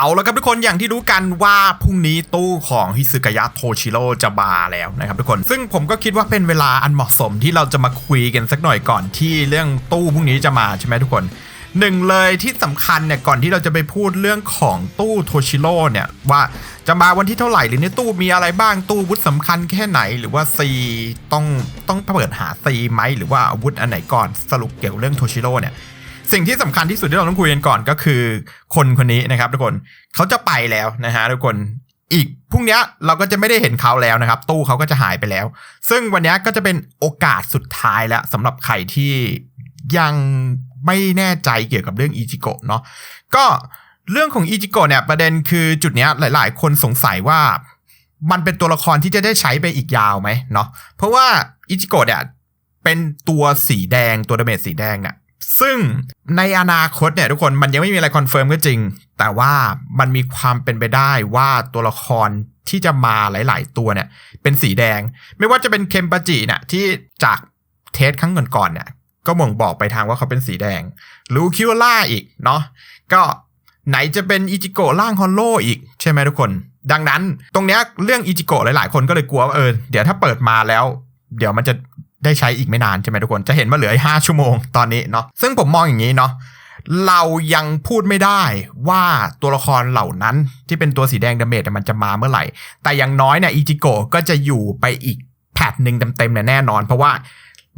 เอาแล้วครับทุกคนอย่างที่รู้กันว่าพรุ่งนี้ตู้ของฮิซึกายะโทชิโร่จะมาแล้วนะครับทุกคนซึ่งผมก็คิดว่าเป็นเวลาอันเหมาะสมที่เราจะมาคุยกันสักหน่อยก่อนที่เรื่องตู้พรุ่งนี้จะมาใช่ไหมทุกคนหนึ่งเลยที่สำคัญเนี่ยก่อนที่เราจะไปพูดเรื่องของตู้โทชิโร่เนี่ยว่าจะมาวันที่เท่าไหร่หรือในตู้มีอะไรบ้างตู้วุธสำคัญแค่ไหน หรือว่าซีต้องต้องเปิดหาซีไหมหรือว่าอาวุธอันไหนก่อนสรุปเกี่ยวกับเรื่องโทชิโร่เนี่ย สิ่งที่สำคัญที่สุดที่เราต้องคุยกันก่อนก็คือ คนคนนี้นะครับทุกคนเขาจะไปแล้วนะฮะทุกคนอีกพรุ่งนี้เราก็จะไม่ได้เห็นเขาแล้วนะครับ ตู้เขาก็จะหายไปแล้ว ซึ่งวันนี้ก็จะเป็นโอกาสสุดท้ายแล้วสำหรับใครที่ยังไม่แน่ใจเกี่ยวกับเรื่องอีจิโกะเนาะก็เรื่องของอีจิโกะเนี่ยประเด็นคือจุดเนี้ยหลาย ๆ คนสงสัยว่ามันเป็นตัวละครที่จะได้ใช้ไปอีกยาวไหมเนาะเพราะว่าอีจิโกะเนี่ยเป็นตัวสีแดงตัวดาเมจสีแดงเนี่ย ซึ่งในอนาคตเนี่ยทุกคนมันยังไม่มีอะไรคอนเฟิร์มก็จริง แต่ว่ามันมีความเป็นไปได้ว่าตัวละครที่จะมาหลาย ๆ ตัวเนี่ยเป็นสีแดง ไม่ว่าจะเป็นเคมปาจิเนี่ยที่จากเทสครั้งก่อนๆเนี่ยก็ม่งบอกไปทางว่าเขาเป็นสีแดงลูคิวล่าอีกเนาะก็ไหนจะเป็นอิจิโกะร่างฮอนโลอีก ใช่ไหมทุกคน ดังนั้นตรงเนี้ยเรื่องอิจิโกะหลาย ๆ คนก็เลยกลัวว่าเออเดี๋ยวถ้าเปิดมาแล้ว เดี๋ยวมันจะ ได้ใช้อีกไม่นานใช่ไหมทุกคนจะเห็นว่าเหลือห้าชั่วโมงตอนนี้เนาะซึ่งผมมองอย่างนี้เนาะเรายังพูดไม่ได้ว่าตัวละครเหล่านั้นที่เป็นตัวสีแดงดาเมจมันจะมาเมื่อไหร่ แต่อย่างน้อยเนี่ยอิจิโกะก็จะอยู่ไปอีกแพทหนึ่งเต็มๆเนี่ยแน่นอน เพราะว่า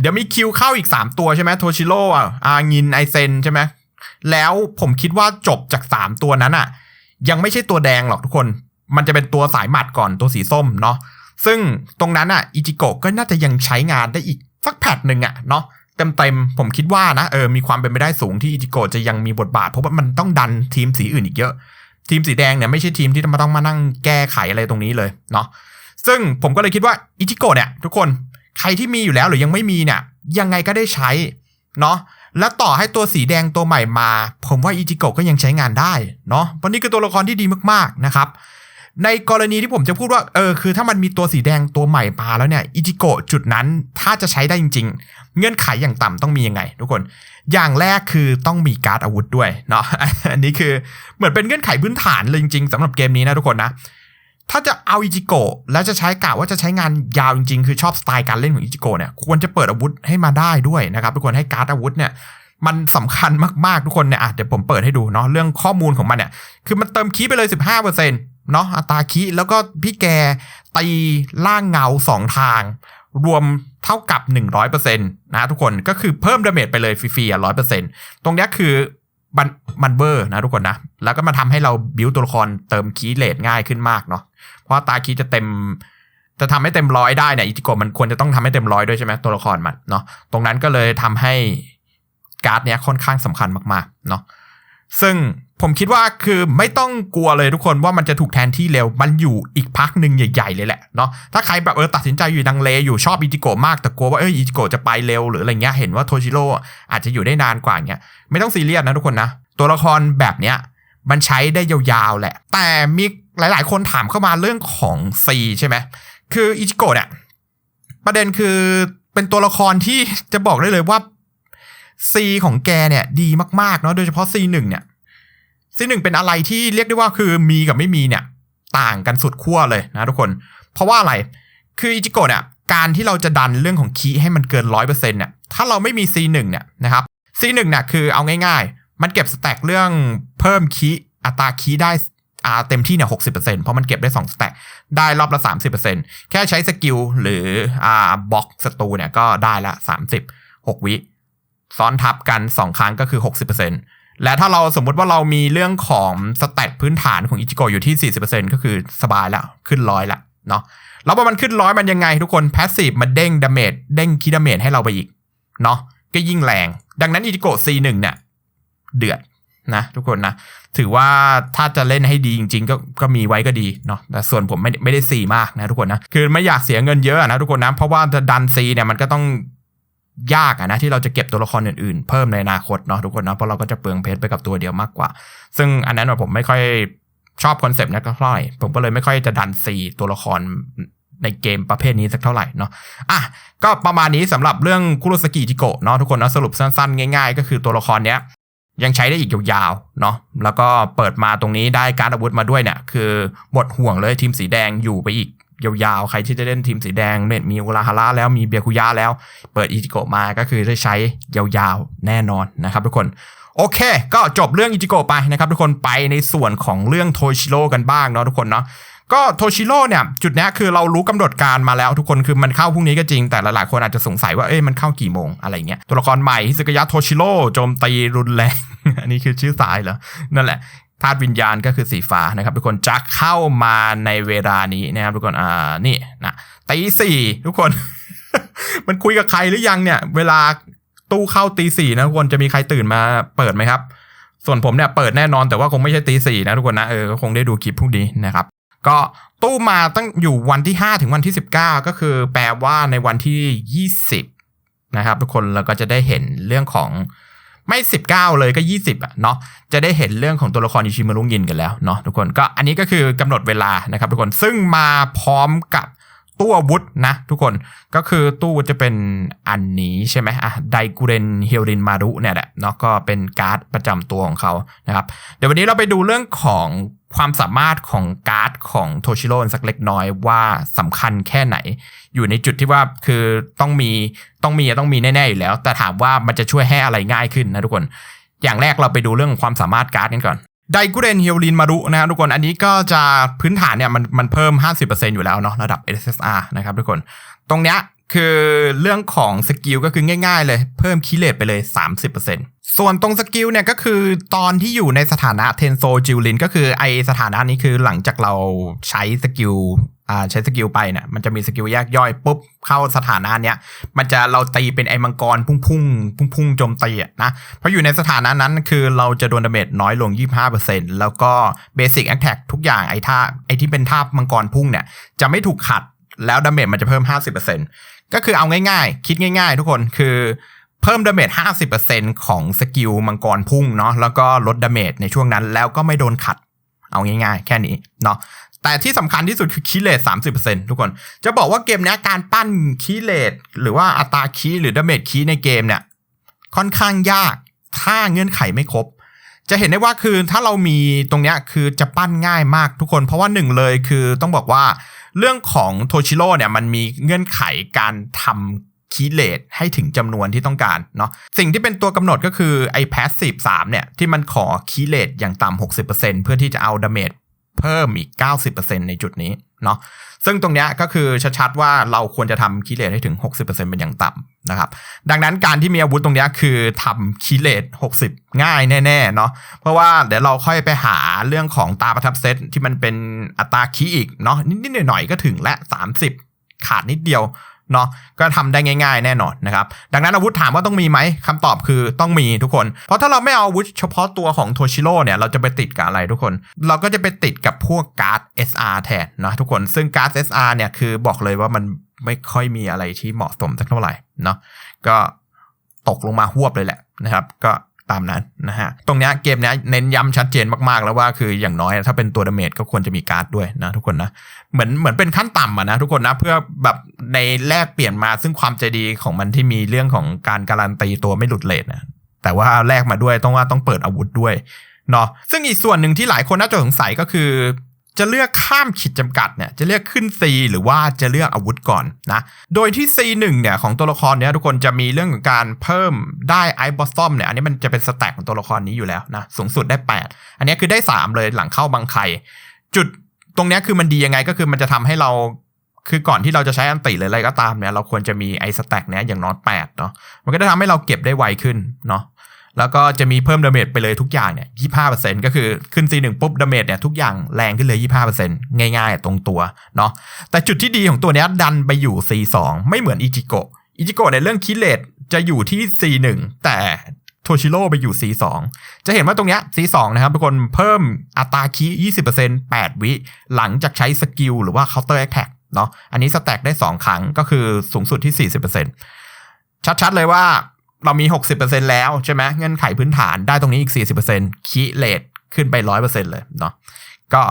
เดี๋ยวมีคิวเข้าอีก 3 ตัวใช่ไหมโทชิโร่อะอางินไอเซนใช่ไหมแล้วผมคิดว่าจบจาก 3 ตัวนั้นอะยังไม่ใช่ตัวแดงหรอกทุกคน มันจะเป็นตัวสายหมัดก่อนตัวสีส้มเนาะ ซึ่งตรงนั้นอะอิจิโกะก็น่าจะยังใช้งานได้อีกสักแพทหนึ่งอะเนาะเต็มๆผมคิดว่านะเออมีความเป็นไปได้สูงที่อิจิโกะจะยังมีบทบาท เพราะว่ามันต้องดันทีมสีอื่นอีกเยอะ ทีมสีแดงเนี่ยไม่ใช่ทีมที่มาต้องมานั่งแก้ไขอะไรตรงนี้เลยเนาะซึ่งผมก็เลยคิดว่าอิจิโกะเนี่ยทุกคนใครที่มีอยู่แล้วหรือยังไม่มีเนี่ยยังไงก็ได้ใช้เนาะแล้วต่อให้ตัวสีแดงตัวใหม่มา ผมว่าอิจิโกะก็ยังใช้งานได้เนาะเพราะนี่คือตัวละครที่ดีมากๆนะครับ ในกรณีที่ผมจะพูดว่าเออคือถ้ามันมีตัวสีแดงตัวใหม่มาแล้วเนี่ยอิจิโกะจุดนั้นถ้าจะใช้ได้จริง ๆ เงื่อนไขอย่างต่ำต้องมียังไง ทุกคน อย่างแรกคือต้องมีการ์ดอาวุธด้วยเนาะอันนี้คือเหมือนเป็นเงื่อนไขพื้นฐานเลยจริงๆสำหรับเกมนี้นะทุกคนนะถ้าจะเอาอิจิโกะแล้วจะใช้กะว่าจะใช้งานยาวจริงๆ คือชอบสไตล์การเล่นของอิจิโกะเนี่ยควรจะเปิดอาวุธให้มาได้ด้วยนะครับทุกคนให้การ์ดอาวุธเนี่ยมันสำคัญมากๆทุกคนเนี่ยอะเดี๋ยวผมเปิดให้ดูเนาะเรื่องข้อมูลของมันเนี่ยคือมันเติมคีไปเลย 15% เนาะอัตาคีแล้วก็พี่แกตีล่างเงา2ทาง รวมเท่ากับ 100%นะทุกคนก็คือเพิ่มดาเมจไปเลยฟรีๆอะ100%ตรงเนี้คือมันมันเบอร์นะทุกคนนะ แล้วก็มาทำให้เราบิวตัวละครเติมคีเลทง่ายขึ้นมากเนาะเพราะตาคีจะเต็มจะทำให้เต็มร้อยได้เนี่ยอิจิโกะมันควรจะต้องทำให้เต็มร้อยด้วยใช่ไหมตัวละครมันเนาะตรงนั้นก็เลยทำให้การ์ดเนี้ยค่อนข้างสำคัญมากๆเนาะซึ่ง ผมคิดว่าคือไม่ต้องกลัวเลยทุกคนว่ามันจะถูกแทนที่เร็ว มันอยู่อีกพักหนึ่งใหญ่ ๆ เลยแหละเนาะถ้าใครแบบเออตัดสินใจอยู่ดังเลอยู่ชอบอิจิโกะมากแต่กลัวว่าเอออิจิโกะจะไปเร็วหรืออะไรเงี้ยเห็นว่าโทชิโร่อาจจะอยู่ได้นานกว่าเงี้ยไม่ต้องซีเรียสนะทุกคนนะ ตัวละครแบบเนี้ยมันใช้ได้ยาวๆแหละ แต่มีหลายๆ คนถามเข้ามาเรื่องของซีใช่ไหมคืออิจิโกะเนี่ยประเด็นคือเป็นตัวละครที่จะบอกได้เลยว่าซีของแกเนี่ยดีมากๆเนาะโดยเฉพาะซีหนึ่งเนี่ย ซีหนึ่งเป็นอะไรที่เรียกได้ว่าคือมีกับไม่มีเนี่ยต่างกันสุดขั้วเลยนะทุกคน เพราะว่าอะไรคืออิจิโกะเนี่ยการที่เราจะดันเรื่องของคีย์ให้มันเกินร้อยเปอร์เซ็นต์เนี่ยถ้าเราไม่มี C1 เนี่ยนะครับ C1 เนี่ยคือเอาง่ายๆ มันเก็บสแต็กเรื่องเพิ่มคีย์อัตราคีย์ได้อ่าเต็มที่เนี่ยหกสิบเปอร์เซ็นต์เพราะมันเก็บได้สองสแต็กได้รอบละสามสิบเปอร์เซ็นต์แค่ใช้สกิลหรืออ่าบล็อกศัตรูเนี่ยก็ได้ละสามสิบหกวิซ้อนทับกัน2ครั้งก็คือ60% และถ้าเราสมมุติว่าเรามีเรื่องของสแตทพื้นฐานของอิจิโกะอยู่ที่ 40%ก็คือสบายแล้วขึ้นร้อยละเนาะแล้วพอมันขึ้นร้อยมันยังไงทุกคนแพสซีฟมันเด้งดาเมจเด้งคีดาเมจให้เราไปอีกเนาะก็ยิ่งแรง ดังนั้นอิจิโกะ C1 เนี่ยเดือดนะทุกคนนะถือว่าถ้าจะเล่นให้ดีจริง ๆ ก็ก็มีไว้ก็ดีเนาะแต่ส่วนผมไม่ไม่ได้ซีมากนะทุกคนนะคือไม่อยากเสียเงินเยอะนะทุกคนนะเพราะว่าจะดันซีเนี่ยมันก็ต้อง ยากอะนะที่เราจะเก็บตัวละครอื่นๆ เพิ่มในอนาคตเนาะทุกคนเนาะเพราะเราก็จะเปลืองเพชรไปกับตัวเดียวมากกว่า ซึ่งอันนั้นผมไม่ค่อยชอบคอนเซปต์นะก็เท่าไหร่ผมก็เลยไม่ค่อยจะดันซีตัวละครในเกมประเภทนี้สักเท่าไหร่เนาะอะก็ประมาณนี้สำหรับเรื่องคุโรสกิจิโกะเนาะทุกคนเนาะสรุปสั้นๆ ง่ายๆ ก็คือตัวละครเนี้ยยังใช้ได้อีกยาวๆ เนาะ แล้วก็เปิดมาตรงนี้ได้การอาวุธมาด้วยเนี่ย คือบทห่วงเลยทีมสีแดงอยู่ไปอีก ยาวๆ ใครที่จะเล่นทีมสีแดงเนี่ยมีอุราฮาระแล้วมีเบียคุย่าแล้ว เปิดอิจิโกะมาก็คือได้ใช้ยาวๆ แน่นอนนะครับทุกคนโอเค ก็จบเรื่องอิจิโกะไปนะครับทุกคนไปในส่วนของเรื่องโทชิโร่กันบ้างเนาะทุกคนเนาะก็โทชิโร่เนี่ย จุดนี้คือเรารู้กำหนดการมาแล้วทุกคนคือมันเข้าพรุ่งนี้ก็จริงแต่หลายๆคนอาจจะสงสัยว่าเอ้ยมันเข้ากี่โมงอะไรเงี้ยตัวละครใหม่ฮิสกยะโทชิโร่โจมตีรุนแรง อันนี้คือชื่อสายเหรอ นั่นแหละ ธาตุวิญญาณก็คือสีฟ้านะครับ ทุกคนจะเข้ามาในเวลานี้นะครับ ทุกคนอ่านี่นะตีสี่ทุกคน มันคุยกับใครหรือยังเนี่ย เวลาตู้เข้าตีสี่นะทุกคนจะมีใครตื่นมาเปิดไหมครับ ส่วนผมเนี่ยเปิดแน่นอนแต่ว่าคงไม่ใช่ตีสี่นะทุกคนนะเออคงได้ดูคลิปพวกนี้นะครับ ก็ตู้มาตั้งอยู่วันที่ 5 ถึงวันที่ 19 ก็คือแปลว่าในวันที่ 20 นะครับ ทุกคนเราก็จะได้เห็นเรื่องของ ไม่ 19 เลยก็ 20อะเนาะจะได้เห็นเรื่องของตัวละครอิชิมารุงยินกันแล้วเนาะทุกคนก็อันนี้ก็คือกำหนดเวลานะครับทุกคนซึ่งมาพร้อมกับตู้อาวุธนะทุกคนก็คือตู้จะเป็นอันนี้ใช่ไหมอะไดกูเรนเฮลรินมารุเนี่ยแหละเนาะก็เป็นการ์ดประจำตัวของเขานะครับเดี๋ยววันนี้เราไปดูเรื่องของ ความสามารถของการ์ดของโทชิโร่สักเล็กน้อยว่าสำคัญแค่ไหน อยู่ในจุดที่ว่าคือต้องมีต้องมีต้องมีแน่ๆอยู่แล้ว แต่ถามว่ามันจะช่วยให้อะไรง่ายขึ้นนะทุกคน อย่างแรกเราไปดูเรื่องความสามารถการ์ดกันก่อนไดกูเรนเฮลลินมารุนะครับทุกคนอันนี้ก็จะพื้นฐานเนี่ยมันมันเพิ่ม 50%อยู่แล้วเนาะระดับ SSR นะครับทุกคน ตรงเนี้ย คือเรื่องของสกิลก็คือง่ายๆ เลย เพิ่มคีเลตไปเลย 30%ส่วนตรงสกิลเนี่ยก็คือตอนที่อยู่ในสถานะเทนโซจิลลินก็คือไอสถานะนี้คือหลังจากเราใช้สกิลอ่าใช้สกิลไปเนี่ยมันจะมีสกิลแยกย่อยปุ๊บเข้าสถานะเนี้ยมันจะเราตีเป็นไอมังกรพุ่งพุ่งพุ่งพุ่งโจมตีนะเพราะอยู่ในสถานะนั้นคือเราจะโดนดาเมจน้อยลง 25%แล้วก็เบสิกแอคแท็กทุกอย่างไอท่าไอที่เป็นท่ามังกรพุ่งเนี่ยจะไม่ถูกขัด แล้วดาเมจมันจะเพิ่ม 50%ก็คือเอาง่ายๆ คิดง่ายๆ ทุกคนคือเพิ่มดาเมจ50%ของสกิลมังกรพุ่งเนาะแล้วก็ลดดาเมจในช่วงนั้น แล้วก็ไม่โดนขัด เอาง่ายๆ แค่นี้เนาะแต่ที่สำคัญที่สุดคือคีเลต30%ทุกคน จะบอกว่าเกมเนี้ยการปั้นคีเลตหรือว่าอัตราคีหรือดาเมจคีในเกมเนี่ยค่อนข้างยากถ้าเงื่อนไขไม่ครบ จะเห็นได้ว่าคือถ้าเรามีตรงเนี้ยคือจะปั้นง่ายมากทุกคน เพราะว่าหนึ่งเลยคือต้องบอกว่า เรื่องของโทชิโร่เนี่ยมันมีเงื่อนไขการทำคีเลตให้ถึงจำนวนที่ต้องการเนาะสิ่งที่เป็นตัวกำหนดก็คือไอ้แพสซีฟ3เนี่ย ที่มันขอคีเลตอย่างต่ำ60%เพื่อที่จะเอาดาเมจเพิ่มอีก 90%ในจุดนี้ เนาะซึ่งตรงเนี้ยก็คือชัดๆว่าเราควรจะทำคีเลตให้ถึง 60%เป็นอย่างต่ำนะครับ ดังนั้นการที่มีอาวุธตรงเนี้ยคือทำคีเลต60 ง่ายแน่ๆเนาะเพราะว่าเดี๋ยวเราค่อยไปหาเรื่องของตาประทับเซตที่มันเป็นอัตราคีอีกเนาะนิดๆหน่อยๆก็ถึงและ 30 ขาดนิดเดียว เนาะก็ทำได้ง่าย ๆ แน่นอนนะครับ ดังนั้นอาวุธถามว่าต้องมีไหมคำตอบคือต้องมีทุกคน เพราะถ้าเราไม่เอาอาวุธเฉพาะตัวของโทชิโร่เนี่ยเราจะไปติดกับอะไรทุกคน เราก็จะไปติดกับพวกการ์ด SR แทนนะทุกคนซึ่งการ์ด SR เนี่ยคือบอกเลยว่ามันไม่ค่อยมีอะไรที่เหมาะสมสักเท่าไหร่เนาะก็ตกลงมาหวบเลยแหละนะครับ ก็ ตามนั้นนะฮะ ตรงเนี้ยเกมเนี้ยเน้นย้ำชัดเจนมากๆ แล้วว่าคืออย่างน้อยถ้าเป็นตัวดาเมจก็ควรจะมีการ์ดด้วยนะทุกคนนะ เหมือนเหมือนเป็นขั้นต่ำอะนะทุกคนนะ เพื่อแบบในแลกเปลี่ยนมาซึ่งความใจดีของมันที่มีเรื่องของการการันตีตัวไม่หลุดเลทนะแต่ว่าแลกมาด้วยต้องว่าต้องเปิดอาวุธด้วยเนาะซึ่งอีกส่วนหนึ่งที่หลายคนน่าจะสงสัยก็คือ จะเลือกข้ามขีดจำกัดเนี่ยจะเลือกขึ้น C หรือว่าจะเลือกอาวุธก่อนนะ โดยที่ C1 เนี่ยของตัวละครเนี่ยทุกคนจะมีเรื่องของการเพิ่มได้ไอบอสซอมเนี่ยอันนี้มันจะเป็นสแต็กของตัวละครนี้อยู่แล้วนะสูงสุดได้ 8 อันนี้คือได้ 3 เลยหลังเข้าบังไคจุดตรงนี้คือมันดียังไงก็คือมันจะทำให้เราคือก่อนที่เราจะใช้อันติหรืออะไรก็ตามเนี่ยเราควรจะมีไอสแต็กเนี้ยอย่างน้อย8เนาะมันก็จะทำให้เราเก็บได้ไวขึ้นเนาะ แล้วก็จะมีเพิ่มดาเมจไปเลยทุกอย่างเนี่ย25%ก็คือขึ้น C1 ปุ๊บดาเมจเนี่ยทุกอย่างแรงขึ้นเลย25%ง่ายๆ ตรงตัวเนาะแต่จุดที่ดีของตัวเนี้ยดันไปอยู่ C2 ไม่เหมือนอิจิโกะอิจิโกะในเรื่องคิเลตจะอยู่ที่ C1 แต่โทชิโร่ไปอยู่ C2 จะเห็นว่าตรงเนี้ย C2 นะครับทุกคนเพิ่มอัตราคี20% 8วิ หลังจากใช้สกิลหรือว่า counter attack เนาะอันนี้สแต็กได้2ครั้งก็คือสูงสุดที่40%ชัดๆเลยว่า เรามี 60%แล้วใช่ไหมเงื่อนไขพื้นฐานได้ตรงนี้อีก 40%คีเลตขึ้นไป 100%เลยเนาะก็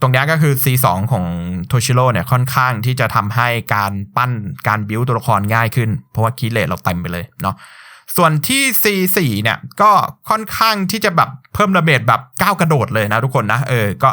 ตรงนี้ก็คือ C2 ของโทชิโร่เนี่ยค่อนข้างที่จะทำให้การปั้นการบิวตัวละครง่ายขึ้น เพราะว่าคีเลตเราเต็มไปเลยเนาะส่วนที่ C4 เนี่ยก็ค่อนข้างที่จะแบบเพิ่มระเบิดแบบก้าวกระโดดเลยนะทุกคนนะเออก็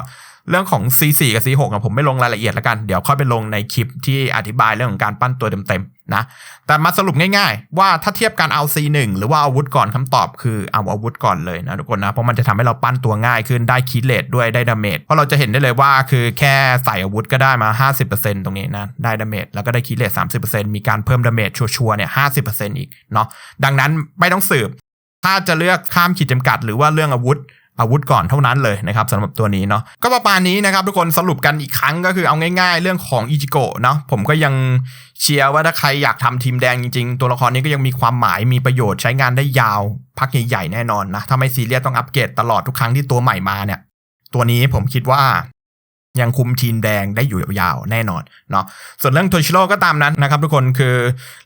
เรื่องของ C4 กับ C6 อะผมไม่ลงรายละเอียดแล้วกัน เดี๋ยวค่อยไปลงในคลิปที่อธิบายเรื่องของการปั้นตัวเต็มๆนะ แต่มาสรุปง่ายๆ ว่าถ้าเทียบการเอา C1 หรือว่าอาวุธก่อนคำตอบคือเอาอาวุธก่อนเลยนะทุกคนนะ เพราะมันจะทำให้เราปั้นตัวง่ายขึ้นได้คีเลตด้วยได้ดาเมจ เพราะเราจะเห็นได้เลยว่าคือแค่ใส่อาวุธก็ได้มา 50%ตรงนี้นะ ได้ดาเมจแล้วก็ได้คีเลต30%มีการเพิ่มดาเมจชัวร์ๆเนี่ย50%อีกเนาะ ดังนั้นไม่ต้องสืบ ถ้าจะเลือกข้ามขีดจำกัด หรือว่าเรื่องอาวุธ อาวุธก่อนเท่านั้นเลยนะครับสำหรับตัวนี้เนาะก็ประมาณนี้นะครับทุกคนสรุปกันอีกครั้งก็คือเอาง่ายๆ เรื่องของอิจิโกะเนาะผมก็ยังเชียร์ว่าถ้าใครอยากทำทีมแดงจริงๆ ตัวละครนี้ก็ยังมีความหมายมีประโยชน์ใช้งานได้ยาว พักใหญ่ๆแน่นอนนะถ้าไม่ซีเรียสต้องอัปเกรดตลอดทุกครั้งที่ตัวใหม่มาเนี่ยตัวนี้ผมคิดว่า ยังคุมทีมแดงได้อยู่ยาวๆแน่นอนเนาะส่วนเรื่องโทชิโร่ก็ตามนั้นนะครับทุกคนคือ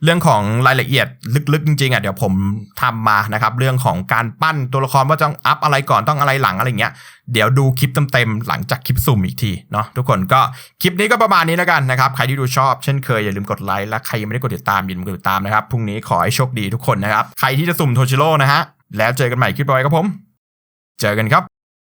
เรื่องของรายละเอียดลึกๆจริงๆอะเดี๋ยวผมทำมานะครับเรื่องของการปั้นตัวละครว่าต้องอัพอะไรก่อนต้องอะไรหลังอะไรเงี้ยเดี๋ยวดูคลิปเต็มๆหลังจากคลิปสุ่มอีกทีเนาะทุกคนก็คลิปนี้ก็ประมาณนี้แล้วกันนะครับใครที่ดูชอบเช่นเคยอย่าลืมกดไลค์และใครยังไม่ได้กดติดตามอย่าลืมกดติดตามนะครับพรุ่งนี้ขอให้โชคดีทุกคนนะครับใครที่จะสุ่มโทชิโร่นะฮะแล้วเจอกันใหม่คลิปต่อไปครับผม เจอกันครับ